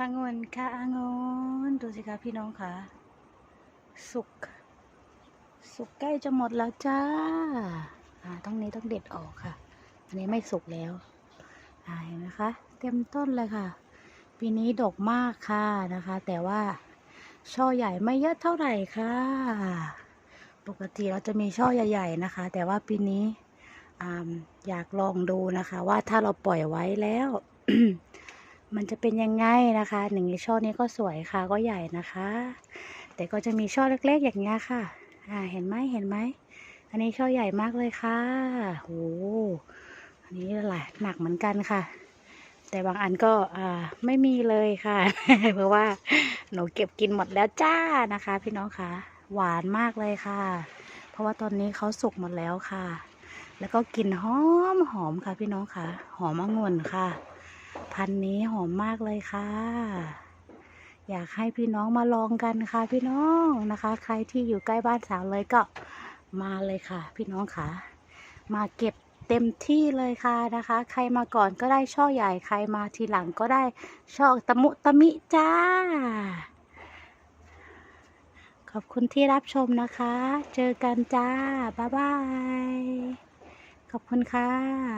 องุ่นค่ะองุ่นดูสิคะพี่น้องค่ะสุก สุกใกล้จะหมดแล้วจ้า อ่าต้องนี้ต้องเด็ดออกค่ะ อันนี้ไม่สุกแล้ว อ่าเห็นไหมคะ เต็มต้นเลยค่ะ ปีนี้ดกมากค่ะนะคะ แต่ว่าช่อใหญ่ไม่เยอะเท่าไหร่ค่ะ ปกติเราจะมีช่อใหญ่ ๆนะคะ แต่ว่าปีนี้ออยากลองดูนะคะ ว่าถ้าเราปล่อยไว้แล้ว มันจะเป็นยังไงนะคะหนึ่งในช่อนี้ก็สวยค่ะก็ใหญ่นะคะ แต่ก็จะมีช่อเล็กๆ อย่างเงี้ยค่ะ อ่าเห็นไหมเห็นไหมอันนี้ช่อใหญ่มากเลยค่ะโหอันนี้หลายหนักเหมือนกันค่ะ แต่บางอันก็อ่าไม่มีเลยค่ะ เพราะว่าหนูเก็บกินหมดแล้วจ้านะคะ พี่น้องค่ะหวานมากเลยค่ะ เพราะว่าตอนนี้เขาสุกหมดแล้วค่ะ แล้วก็กลิ่นหอมหอมค่ะพี่น้องค่ะ หอมองุ่นค่ะ พันนี้หอมมากเลยค่ะ อยากให้พี่น้องมาลองกันค่ะพี่น้องนะคะ ใครที่อยู่ใกล้บ้านสาวเลยก็มาเลยค่ะ พี่น้องค่ะ มาเก็บเต็มที่เลยค่ะนะคะ ใครมาก่อนก็ได้ช่อใหญ่ใครมาทีหลังก็ได้ช่อตะมุตะมิจ้า ขอบคุณที่รับชมนะคะ เจอกันจ้า บ๊ายบาย ขอบคุณค่ะ